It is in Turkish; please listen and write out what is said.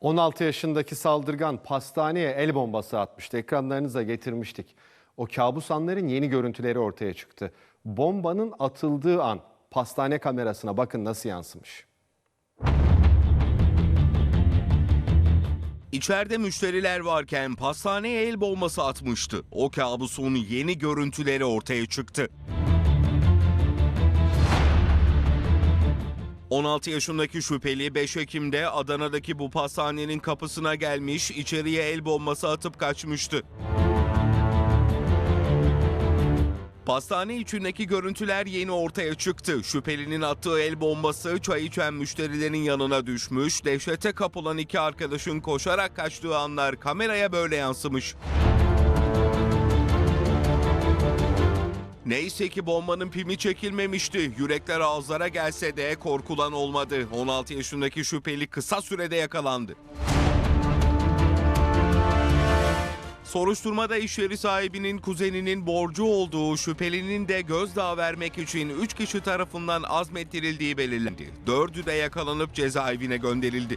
16 yaşındaki saldırgan pastaneye el bombası atmıştı. Ekranlarınıza getirmiştik. O kabus anların yeni görüntüleri ortaya çıktı. Bombanın atıldığı an pastane kamerasına bakın nasıl yansımış. İçeride müşteriler varken pastaneye el bombası atmıştı. O kabusun yeni görüntüleri ortaya çıktı. 16 yaşındaki şüpheli 5 Ekim'de Adana'daki bu pastanenin kapısına gelmiş, içeriye el bombası atıp kaçmıştı. Pastane içindeki görüntüler yeni ortaya çıktı. Şüphelinin attığı el bombası çay içen müşterilerin yanına düşmüş. Dehşete kapılan iki arkadaşın koşarak kaçtığı anlar kameraya böyle yansımış. Neyse ki bombanın pimi çekilmemişti. Yürekler ağızlara gelse de korkulan olmadı. 16 yaşındaki şüpheli kısa sürede yakalandı. Soruşturmada iş yeri sahibinin kuzeninin borcu olduğu şüphelinin de gözdağı vermek için 3 kişi tarafından azmettirildiği belirlendi. Dördü de yakalanıp cezaevine gönderildi.